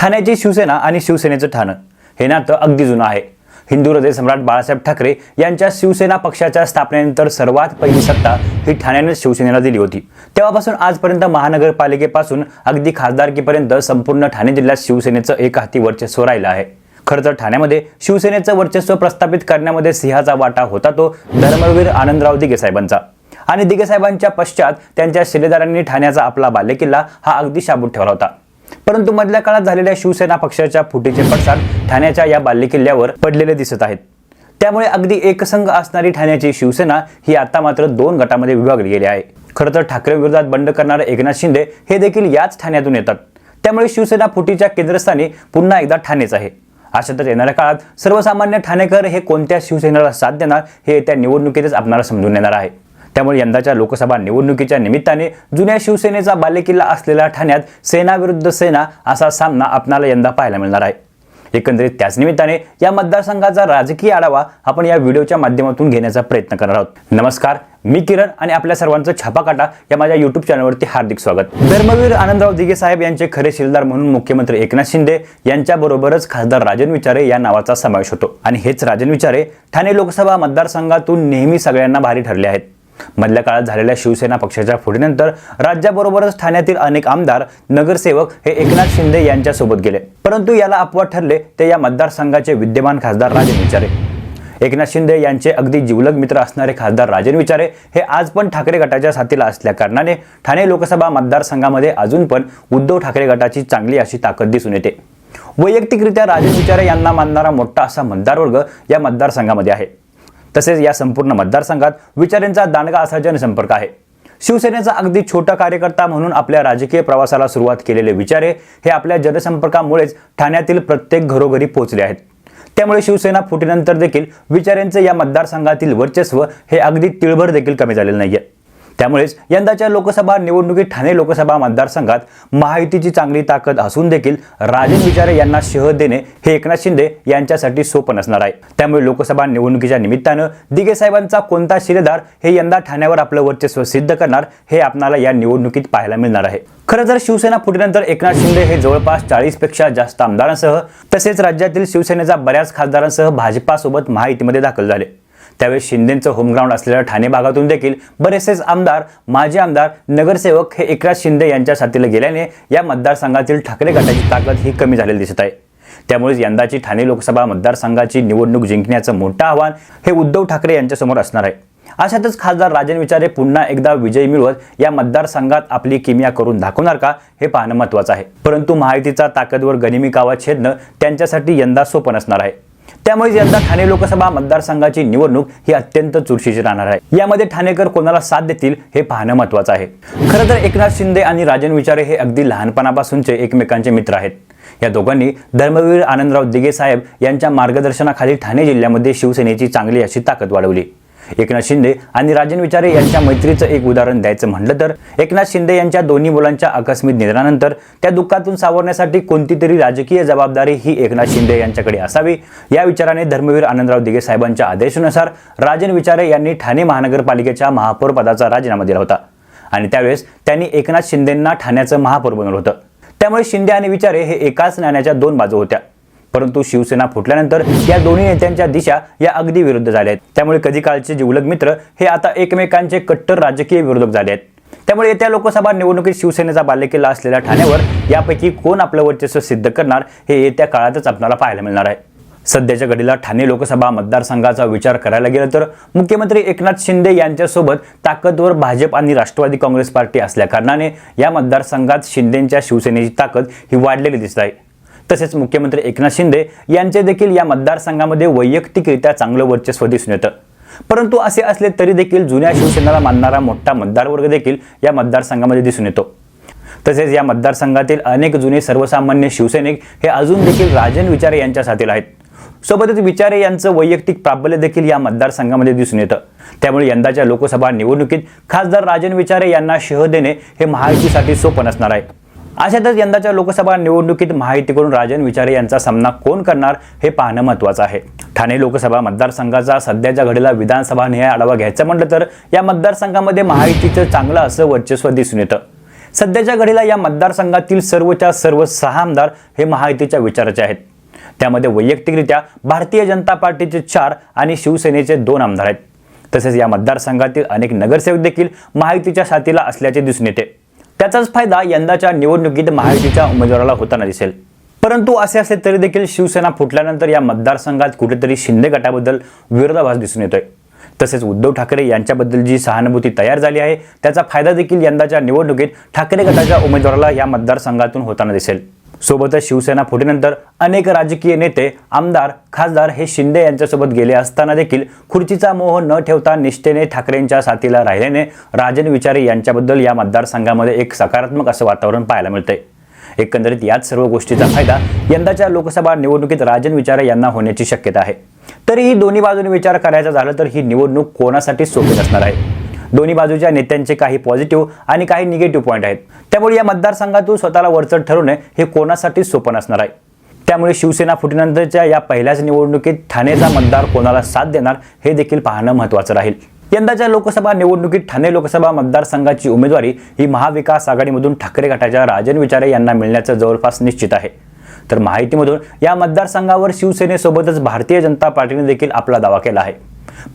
ठाण्याची शिवसेना आणि शिवसेनेचं ठाणं. हे नातं अगदी जुनं आहे. हिंदू हृदय सम्राट बाळासाहेब ठाकरे यांच्या शिवसेना पक्षाच्या स्थापनेनंतर सर्वात पहिली सत्ता ही ठाण्याने शिवसेनेला दिली होती. तेव्हापासून आजपर्यंत महानगरपालिकेपासून अगदी खासदारकीपर्यंत संपूर्ण ठाणे जिल्ह्यात शिवसेनेचं एक हाती वर्चस्व राहिलं आहे. खरं तर ठाण्यामध्ये शिवसेनेचं वर्चस्व प्रस्थापित करण्यामध्ये सिंहाचा वाटा होता तो धर्मवीर आनंदराव दिघे साहेबांचा. आणि दिघे साहेबांच्या पश्चात त्यांच्या शिलेदारांनी ठाण्याचा आपला बालेकिल्ला हा अगदी शाबूत ठेवला होता. परंतु मधल्या काळात झालेल्या शिवसेना पक्षाच्या फुटीचे पडसाद ठाण्याच्या या बालेकिल्ल्यावर पडलेले दिसत आहेत. त्यामुळे अगदी एकसंघ असणारी ठाण्याची शिवसेना ही आता मात्र दोन गटामध्ये विभागली गेली आहे. खरं तर ठाकरे विरोधात बंड करणारे एकनाथ शिंदे हे देखील याच ठाण्यातून येतात. त्यामुळे शिवसेना फुटीच्या केंद्रस्थानी पुन्हा एकदा ठाणेच आहे. अशातच येणाऱ्या काळात सर्वसामान्य ठाणेकर हे कोणत्या शिवसेनेला साथ देणार हे त्या निवडणुकीतच आपणाला समजून येणार आहे. त्यामुळे यंदाच्या लोकसभा निवडणुकीच्या निमित्ताने जुन्या शिवसेनेचा बालेकिल्ला असलेल्या ठाण्यात सेना विरुद्ध सेना असा सामना आपणाला यंदा पाहायला मिळणार आहे. एकंदरीत त्याच निमित्ताने या मतदारसंघाचा राजकीय आढावा आपण या व्हिडिओच्या माध्यमातून घेण्याचा प्रयत्न करणार आहोत. नमस्कार मी किरण आणि आपल्या सर्वांचं छापाकाटा या माझ्या युट्यूब चॅनलवरती हार्दिक स्वागत. धर्मवीर आनंदराव दिघे साहेब यांचे खरे शिलदार म्हणून मुख्यमंत्री एकनाथ शिंदे यांच्याबरोबरच खासदार राजन विचारे या नावाचा समावेश होतो. आणि हेच राजन विचारे ठाणे लोकसभा मतदारसंघातून नेहमी सगळ्यांना भारी ठरले आहेत. मधल्या काळात झालेल्या शिवसेना पक्षाच्या फुटीनंतर राज्याबरोबरच ठाण्यातील अनेक आमदार नगरसेवक हे एकनाथ शिंदे यांच्यासोबत गेले. परंतु याला अपवाद ठरले ते या मतदारसंघाचे विद्यमान खासदार राजन विचारे. एकनाथ शिंदे यांचे अगदी जिवलग मित्र असणारे खासदार राजन विचारे हे आज पण ठाकरे गटाच्या साथीला असल्या कारणाने ठाणे लोकसभा मतदारसंघामध्ये अजून पण उद्धव ठाकरे गटाची चांगली अशी ताकद दिसून येते. वैयक्तिकरित्या राजन विचारे यांना मानणारा मोठा असा मतदारवर्ग या मतदारसंघामध्ये आहे. तसेच या संपूर्ण मतदारसंघात विचारेंचा दांडगा असा जनसंपर्क आहे. शिवसेनेचा अगदी छोटा कार्यकर्ता म्हणून आपल्या राजकीय प्रवासाला सुरुवात केलेले विचारे हे आपल्या जनसंपर्कामुळेच ठाण्यातील प्रत्येक घरोघरी पोहोचले आहेत. त्यामुळे शिवसेना फुटीनंतर देखील विचारेंचे या मतदारसंघातील वर्चस्व हे अगदी तिळभर देखील कमी झालेले नाहीये. त्यामुळेच यंदाच्या लोकसभा निवडणुकीत ठाणे लोकसभा मतदारसंघात महायुतीची चांगली ताकद असून देखील राजन विचारे यांना शह देणे हे एकनाथ शिंदे यांच्यासाठी सोपं नसणार आहे. त्यामुळे लोकसभा निवडणुकीच्या निमित्तानं दिगे साहेबांचा कोणता शिलेदार हे यंदा ठाण्यावर आपलं वर्चस्व सिद्ध करणार हे आपणाला या निवडणुकीत पाहायला मिळणार आहे. खरं तर शिवसेना फुटीनंतर एकनाथ शिंदे हे जवळपास चाळीसपेक्षा जास्त आमदारांसह तसेच राज्यातील शिवसेनेचा बऱ्याच खासदारांसह भाजपासोबत महायुतीमध्ये दाखल झाले. त्यावेळी शिंदेचं होमग्राऊंड असलेल्या ठाणे भागातून देखील बरेचसेच आमदार माजी आमदार नगरसेवक हे एकनाथ शिंदे यांच्या साथीला गेल्याने या मतदारसंघातील ठाकरे गटाची ताकद ही कमी झालेली दिसत आहे. त्यामुळेच यंदाची ठाणे लोकसभा मतदारसंघाची निवडणूक जिंकण्याचं मोठं आव्हान हे उद्धव ठाकरे यांच्यासमोर असणार आहे. अशातच खासदार राजन विचारे पुन्हा एकदा विजय मिळवत या मतदारसंघात आपली किमिया करून दाखवणार का हे पाहणं महत्वाचं आहे. परंतु माहितीचा ताकदवर गनिमी कावा छेदणं त्यांच्यासाठी यंदा सोपं असणार आहे. त्यामुळे यंदा ठाणे लोकसभा मतदारसंघाची निवडणूक ही अत्यंत चुरशीची राहणार आहे. यामध्ये ठाणेकर कोणाला साथ देतील हे पाहणं महत्वाचं आहे. खरं तर एकनाथ शिंदे आणि राजन विचारे हे अगदी लहानपणापासूनचे एकमेकांचे मित्र आहेत. या दोघांनी धर्मवीर आनंदराव दिगे साहेब यांच्या मार्गदर्शनाखाली ठाणे जिल्ह्यामध्ये शिवसेनेची चांगली अशी ताकद वाढवली. एकनाथ शिंदे आणि राजन विचारे यांच्या मैत्रीचं एक उदाहरण द्यायचं म्हटलं तर एकनाथ शिंदे यांच्या दोन्ही मुलांच्या आकस्मिक निधनानंतर त्या दुःखातून सावरण्यासाठी कोणती तरी राजकीय जबाबदारी ही एकनाथ शिंदे यांच्याकडे असावी या विचाराने धर्मवीर आनंदराव दिघे साहेबांच्या आदेशानुसार राजन विचारे यांनी ठाणे महानगरपालिकेच्या महापौर पदाचा राजीनामा दिला होता आणि त्यावेळेस त्यांनी एकनाथ शिंदेंना ठाण्याचं महापौर बनवलं होतं. त्यामुळे शिंदे आणि विचारे हे एकाच नाण्याच्या दोन बाजू होत्या. परंतु शिवसेना फुटल्यानंतर या दोन्ही नेत्यांच्या दिशा या अगदी विरुद्ध झाल्या आहेत त्यामुळे कधी काळचे जिवलग मित्र हे आता एकमेकांचे कट्टर राजकीय विरोधक झाले आहेत. त्यामुळे येत्या लोकसभा निवडणुकीत शिवसेनेचा बालेकिल्ला असलेल्या ठाण्यावर यापैकी कोण आपलं वर्चस्व सिद्ध करणार हे येत्या काळातच आपल्याला पाहायला मिळणार आहे. सध्याच्या घडीला ठाणे लोकसभा मतदारसंघाचा विचार करायला गेला तर मुख्यमंत्री एकनाथ शिंदे यांच्यासोबत ताकदवर भाजप आणि राष्ट्रवादी काँग्रेस पार्टी असल्याकारणाने या मतदारसंघात शिंदेंच्या शिवसेनेची ताकद ही वाढलेली दिसत आहे. तसेच मुख्यमंत्री एकनाथ शिंदे यांचे देखील या मतदारसंघामध्ये वैयक्तिकरित्या चांगलं वर्चस्व दिसून येतं. परंतु असे असले तरी देखील जुन्या शिवसेनेला मानणारा मोठा मतदारवर्ग देखील या मतदारसंघामध्ये दिसून येतो. तसेच या मतदारसंघातील अनेक जुने सर्वसामान्य शिवसैनिक हे अजून देखील राजन विचारे यांच्या साथीला आहेत. सोबतच विचारे यांचं वैयक्तिक प्राबल्य देखील या मतदारसंघामध्ये दिसून येतं. त्यामुळे यंदाच्या लोकसभा निवडणुकीत खासदार राजन विचारे यांना शह देणे हे महायुतीसाठी सोपं नसणार आहे. अशातच यंदाच्या लोकसभा निवडणुकीत महायुतीकडून राजन विचारे यांचा सामना कोण करणार हे पाहणं महत्वाचं आहे. ठाणे लोकसभा मतदारसंघाचा सध्याच्या घडीला विधानसभा निहाय आढावा घ्यायचा म्हटलं तर या मतदारसंघामध्ये महायुतीचं चांगलं असं वर्चस्व दिसून येतं. सध्याच्या घडीला या मतदारसंघातील सर्वच्या सर्व सहा आमदार हे महायुतीच्या विचाराचे आहेत. त्यामध्ये वैयक्तिकरित्या भारतीय जनता पार्टीचे चार आणि शिवसेनेचे दोन आमदार आहेत. तसेच या मतदारसंघातील अनेक नगरसेवक देखील महायुतीच्या साथीला असल्याचे दिसून येते. त्याचाच फायदा यंदाच्या निवडणुकीत महायुतीच्या उमेदवाराला होताना दिसेल. परंतु असे असले तरी देखील शिवसेना फुटल्यानंतर या मतदारसंघात कुठेतरी शिंदे गटाबद्दल विरोधाभास दिसून येतोय. तसेच उद्धव ठाकरे यांच्याबद्दल जी सहानुभूती तयार झाली आहे त्याचा फायदा देखील यंदाच्या निवडणुकीत ठाकरे गटाच्या उमेदवाराला या मतदारसंघातून होताना दिसेल. सोबतच शिवसेना फुटीनंतर अनेक राजकीय नेते आमदार खासदार हे शिंदे यांच्यासोबत गेले असताना देखील खुर्चीचा मोह न ठेवता निष्ठेने ठाकरेंच्या साथीला राहिल्याने राजन विचारे यांच्याबद्दल या मतदारसंघामध्ये एक सकारात्मक असं वातावरण पाहायला मिळते एकंदरीत याच सर्व गोष्टीचा फायदा यंदाच्या लोकसभा निवडणुकीत राजन विचारे यांना होण्याची शक्यता आहे. तरीही दोन्ही बाजूने विचार करायचा झाला तर ही निवडणूक कोणासाठी सोपी नसणार आहे? दोन्ही बाजूच्या नेत्यांचे काही पॉझिटिव्ह आणि काही निगेटिव्ह पॉईंट आहेत. त्यामुळे या मतदारसंघातून स्वतःला वरचढ ठरवणे हे कोणासाठी सोपं नसणार आहे. त्यामुळे शिवसेना फुटीनंतरच्या या पहिल्याच निवडणुकीत ठाणेचा मतदार कोणाला साथ देणार हे देखील पाहणं महत्त्वाचं राहील. यंदाच्या लोकसभा निवडणुकीत ठाणे लोकसभा मतदारसंघाची उमेदवारी ही महाविकास आघाडीमधून ठाकरे गटाच्या राजन विचारे यांना मिळण्याचं जवळपास निश्चित आहे. तर माहितीमधून या मतदारसंघावर शिवसेनेसोबतच भारतीय जनता पार्टीने देखील आपला दावा केला आहे.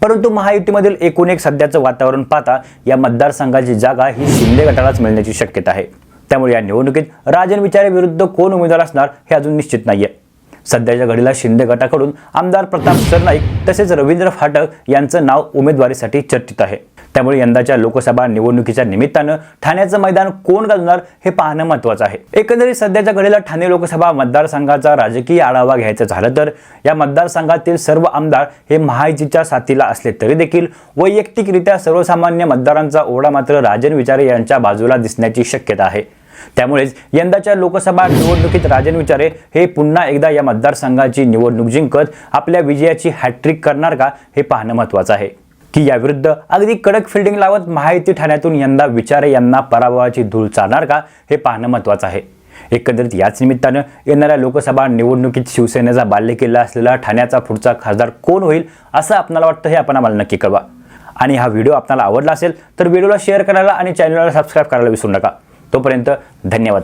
परंतु महायुतीमधील एकूण एक सध्याचं वातावरण पाहता या मतदारसंघाची जागा ही शिंदे गटालाच मिळण्याची शक्यता आहे. त्यामुळे या निवडणुकीत राजन विचारे विरुद्ध कोण उमेदवार असणार हे अजून निश्चित नाहीये. सध्याच्या घडीला शिंदे गटाकडून आमदार प्रताप सरनाईक तसेच रवींद्र फाटक यांचं नाव उमेदवारीसाठी चर्चित आहे. त्यामुळे यंदाच्या लोकसभा निवडणुकीच्या निमित्तानं ठाण्याचं मैदान कोण गाजणार हे पाहणं महत्वाचं आहे. एकंदरीत सध्याच्या घडीला ठाणे लोकसभा मतदारसंघाचा राजकीय आढावा घ्यायचा झालं तर या मतदारसंघातील सर्व आमदार हे महायुतीच्या साथीला असले तरी देखील वैयक्तिकरित्या सर्वसामान्य मतदारांचा ओढा मात्र राजन विचारे यांच्या बाजूला दिसण्याची शक्यता आहे. त्यामुळेच यंदाच्या लोकसभा निवडणुकीत राजन विचारे हे पुन्हा एकदा या मतदारसंघाची निवडणूक जिंकत आपल्या विजयाची हॅट्रिक करणार का हे पाहणं महत्वाचं आहे. की याविरुद्ध अगदी कडक फिल्डिंग लावत महायुती ठाण्यातून यंदा विचारे यांना पराभवाची धूळ चालणार का हे पाहणं महत्वाचं आहे. एकंदरीत याच निमित्तानं येणाऱ्या लोकसभा निवडणुकीत शिवसेनेचा बाल्यकिल्ला असलेला ठाण्याचा पुढचा खासदार कोण होईल असं आपल्याला वाटतं हे आपण आम्हाला नक्की कळवा. आणि हा व्हिडिओ आपल्याला आवडला असेल तर व्हिडिओला शेअर करायला आणि चॅनलला सबस्क्राईब करायला विसरू नका. तोपर्यंत धन्यवाद.